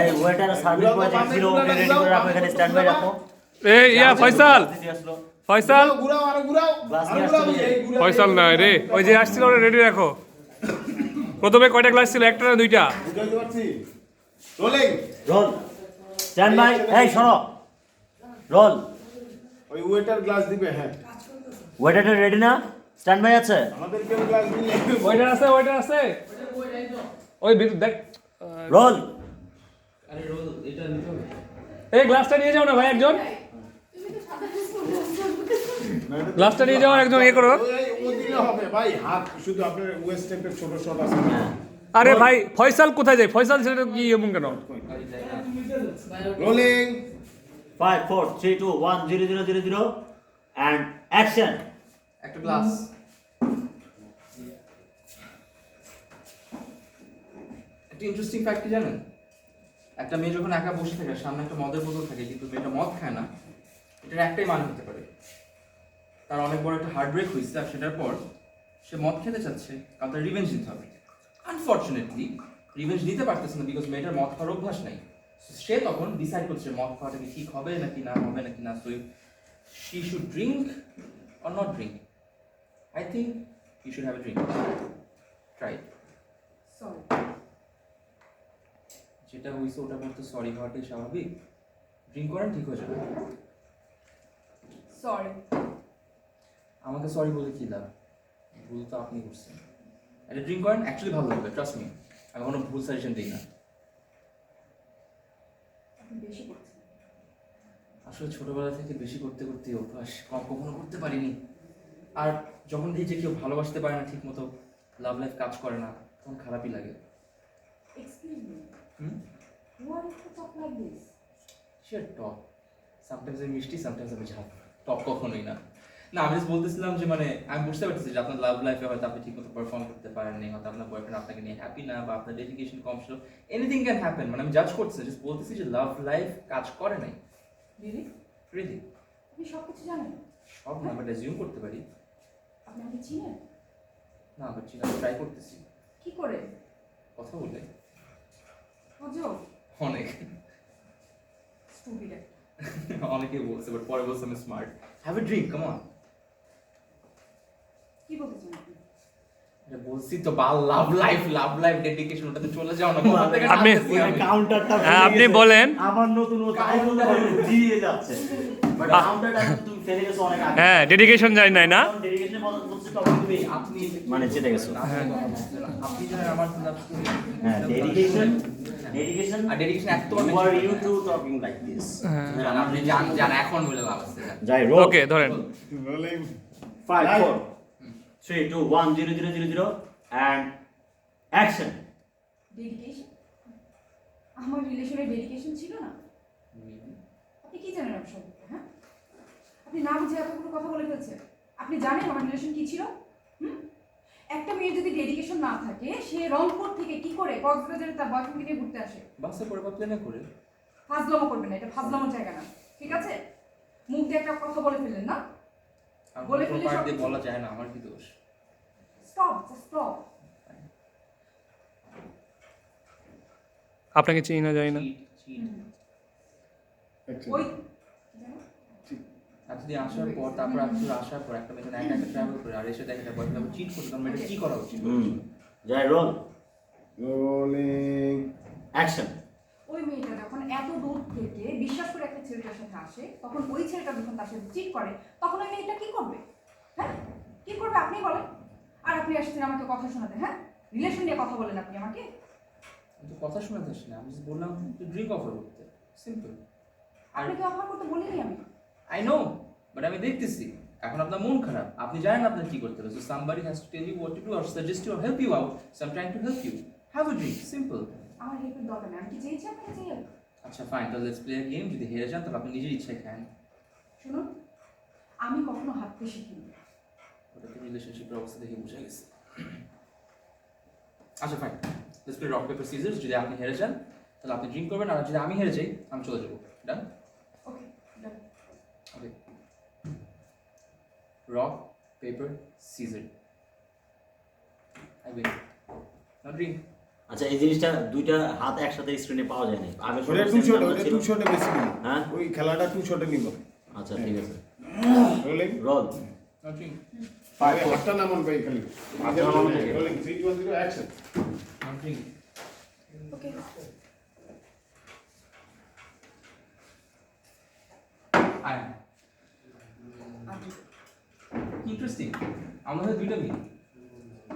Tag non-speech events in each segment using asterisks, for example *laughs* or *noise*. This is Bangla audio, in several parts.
এই ওয়েটার সার্ভিস বয় যে রেডি করে রাখো এখানে স্ট্যান্ড বাই রাখো। এই ইয়া ফয়সাল। ফয়সাল? ফয়সাল এই রে। ওই যে আসছিল ওরা রেডি রাখো। প্রথমে কয়টা ক্লাস ছিল? একটা না দুইটা? রোল স্ট্যান্ড বাই এই সরো রোল ওই ওয়েটার গ্লাস দিবে হ্যাঁ। ওয়েটারটা রেডি না? স্ট্যান্ড বাই আছে? আমাদের কেউ গ্লাস দিলে ওইটার আছে ওইটার আছে। ওই ভিতর দেখ। রোল। এই গ্লাসটা নিয়ে যাও না ভাই একজন। গ্লাসটা নিয়ে যাও একজন এ করো। ওই হবে। ভাই হাত শুধু আপনার ওয়েস্ট টাইপের ছোট শট আছে। আরে ভাই ফয়সাল কোথায় যায়? ফয়সাল সেটা কি এমন কেন? Rolling five four three two one zero zero zero zero and action একটা গ্লাস একটা ইন্টারেস্টিং ফ্যাক্ট কি জানেন? একটা মেয়ে যখন একা বসে থাকে, সামনে একটা মদের বোতল থাকে, কিন্তু মেয়েটা মদ খায় না, এটার একটাই মানে হতে পারে। তার অনেক বড় একটা হার্ট ব্রেক হয়েছে, আর সেটার পর সে মদ খেতে চাচ্ছে, কারণ তার রিভেঞ্জ নিতে হবে। আনফর্চুনেটলি রিভেঞ্জ নিতে পারতেছে না বিকজ মেয়েটার মদ খাওয়ার অভ্যাস নাই। সে তখন ডিসাইড করছে মদ খাওয়াটা কি ঠিক হবে নাকি না হবে নাকি না so she should drink or not drink I think you should have a drink. Try it. যেটা হয়েছে ওটা বলতে সরি হওয়াটাই স্বাভাবিক। ড্রিঙ্ক করেন ঠিক হয়ে যাবে। Sorry. আমাকে সরি বলে কি লাভ? ভুল তো আপনি করছেন। এটা ড্রিঙ্ক করেন অ্যাকচুয়ালি ভালো লাগবে ট্রাস্ট মি আমি কোনো ভুল সাজেশন দিই না। আসলে ছোটবেলা থেকে বেশি করতে করতে অভ্যাস কম কখনো করতে পারিনি। আর যখন দেখি যে কেউ ভালোবাসতে পারে না ঠিক মতো লাভ লাইফ কাজ করে না তখন খারাপই লাগে। Hmm Why do you talk like this? সে টপ সামটাইমস আমি মিষ্টি সামটাইমস আমি ঝাপ টপ কখনোই না। না আমি just বলতেছিলাম যে মানে আমি বুঝতে পারতেছি যে আপনার লাভ লাইফে হয়তো আপনি ঠিকমতো পারফর্ম করতে পারেননি হয়তো আপনার বয়ফ্রেন্ড আপনাকে নিয়ে হ্যাপি না বা আপনার ডেডিকেশন কম ছিল। এনিথিং ক্যান হ্যাপেন মানে আমি জাজ করছি জাস্ট বলতেছি যে লাভ লাইফ কাজ করে নাই। Really? রিলি আপনি সব কিছু জানেন? সব না বাট অ্যাজিউম করতে পারি। আপনি আমাকে চিনেন? না বাট চিনা ট্রাই করতেছি। কি করে? কথা বলে। অনেক। স্টুপিড। অনেকেই বলছে বাট পরে বলছে আমি smart have a drink come on কি বলতে বলছি তো বা love life love life dedication ওটাতে চলে যাও না আপনি- কাউন্টারটা হ্যাঁ, আপনি বলেন। আমার নতুন ও তাই বলতে দিয়ে যাচ্ছে। বাট কাউন্টারটা তুমি ফেলে গেছো অনেক আগে। হ্যাঁ ডেডিকেশন জানি নাই না? ডেডিকেশন বলছে তখন তুমি আপনি মানে গেছো। আপনি জানেন আমার হ্যাঁ ডেডিকেশন ডেডিকেশন আর ডেডিকেশন এত you are you too talking like this আপনি জান। জান এখন বলে লাভ আছে। যাই রোল ওকে ধরেন। Rolling five four three two one zero zero zero zero and action dedication আমার রিলেশনের ডেডিকেশন ছিল না? আপনি কি জানেন সম্পর্কে হ্যাঁ? আপনি না বুঝে এতগুলো কথা বলে ফেলছেন। আপনি জানেন আমার রিলেশন কি ছিল? একটা মেয়ের যদি ডেডিকেশন না থাকে সে রংপুর থেকে কি করে কক্সবাজারে তার বয়ফ্রেন্ড থেকে ঘুরতে আসে? বাসে করে বা প্লেনে করে। ফাজলামো করবেন না এটা ফাজলামোর জায়গা না। ঠিক আছে? মুখ দিয়ে একটা কথা বলে ফেললেন না? বলে ফেললে সব দিয়ে বলা যায় না আমার কি দোষ? স্টপ স্টপ আপনাকে চিনি না। জানি না। ওই এতদিন আসার পর তারপর আপনি আসার পর একটা মেয়ে একা একা ট্রাভেল করে আর এসে দেখে তার বয়ফ্রেন্ড চিট করছে তখন কি করা উচিত? যাই রোল রোলিং অ্যাকশন ওই মেয়েটা যখন এত দূর থেকে বিশ্বাস করে একটা ছেলেটার সাথে আসে তখন ওই ছেলেটা যখন তার সাথে চিট করে তখন ওই মেয়েটা কি করবে? হ্যাঁ? কি করবে আপনি বলেন? আর আপনি আসছেন আমাকে কথা শোনাতে হ্যাঁ? রিলেশন নিয়ে কথা বলেন আপনি আমাকে। আমি তো কথা শোনাতে আসি না আমি বললাম ড্রিঙ্ক অফার করতে। সিম্পল আর আপনাকে অফার করতে বলিনি আমি আই নো বাট আমি দেখতেছি। এখন আপনার মন খারাপ। আপনি জানেন আপনার কি করতে হবে। So somebody has to tell you what to do or suggest you help you out so I trying to help you have a drink simple আমার হেল্পের দরকার নেই। আমি কি চেয়েছি আপনাকে চেয়ে যাব আচ্ছা ফাইন তাহলে লেটস প্লে আ গেম যদি হেরে যান তাহলে আপনি নিজের ইচ্ছায় খান। শুনুন আমি কখনো হাঁটতে শিখিনি। ওটা তো রিলেশনশিপের অবস্থা দেখে বোঝা গেছে। আচ্ছা fine let's play rock paper scissors যদি আপনি হেরে যান তাহলে আপনি ড্রিঙ্ক করবেন। আর যদি আমি হেরে যাই আমি চলে যাব। Done okay okay rock paper scissor I win now drink আচ্ছা এই জিনিসটা দুইটা হাত একসাথে স্ক্রিনে পাওয়া যায় না আগে ওটা টু শট ওটা টু শটে বেশি নিব হ্যাঁ? ওই খেলাটা টু শটে নিব আচ্ছা ঠিক আছে। রোলিং রোল হাতটা নামান ভাই খালি হাতটা নামান থেকে। রোলিং 3 2 0 অ্যাকশন ওকে আয় ইন্টারেস্টিং আমাদের দুইটা মিল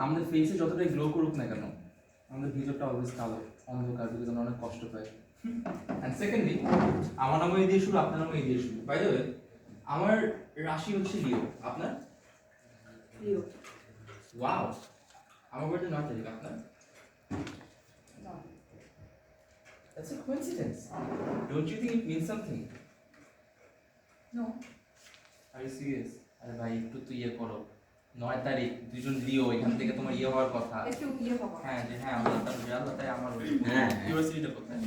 আমাদের ফেসে যতটাই গ্লো করুক না কেন আমাদের ভিতরটা অলওয়েজ কালো অন্ধকার আমরা অনেক কষ্ট পাই অ্যান্ড সেকেন্ডলি আমার নামে এই দিয়ে শুরু আপনার নামে এই দিয়ে শুরু। বাই দ্য আমার রাশি হচ্ছে লিও আপনার? লিও ওয়াও আমার বাড়িতে নয় তারিখ আপনার? That's a coincidence. Don't you think it means something? No Are you serious? আরে ভাই একটু তুই ইয়ে করো। নয় তারিখ দুজন লিও এখান থেকে তোমার ইয়ে হওয়ার কথা। একটু ইয়ে হব। হ্যাঁ যে হ্যাঁ আমরা তার রেয়াল তাই আমার হ্যাঁ। ইউনিভার্সিটিটা কোথায়?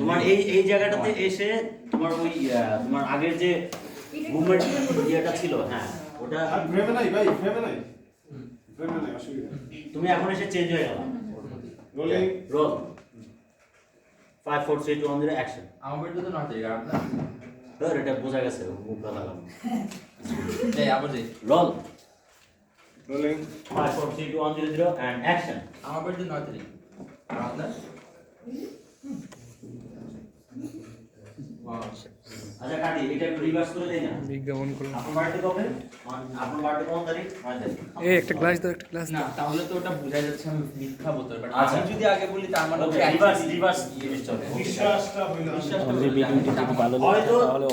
তোমার এই এই জায়গাটাতে এসে তোমার ওই তোমার আগের যে মুভমেন্ট ইয়েটা ছিল হ্যাঁ ওটা আর ফ্রেমে নাই ভাই ফ্রেমে নাই। ফ্রেমে নাই অসুবিধা তুমি এখন এসে চেঞ্জ হয়ে গেল। Rolling roll five four three two one zero action আমার তো নয় তারিখ আর আপনার ধর এটা বোঝা গেছে মুখ কথা যাই *laughs* আবার যাই roll. Rolling five four three two one zero zero and action আমার বাড়িতে নয় তারিখ আপনার Wow. আচ্ছা কাটি এটা একটু রিভার্স করে দেই না? বিজ্ঞাপন করুন আপনার বাড়িতে কবে? আপনার বাড়িতে কোন তারিখ? এই একটা ক্লাস দাও একটা ক্লাস না তাহলে তো ওটা বোঝা যাচ্ছে আমি মিথ্যা বলতে পারি। বাট আমি যদি আগে বলি তার মানে রিভার্স রিভার্স জিনিসটা। হবে বিশ্বাসটা হইল বিশ্বাসটা হয়তো হয়তো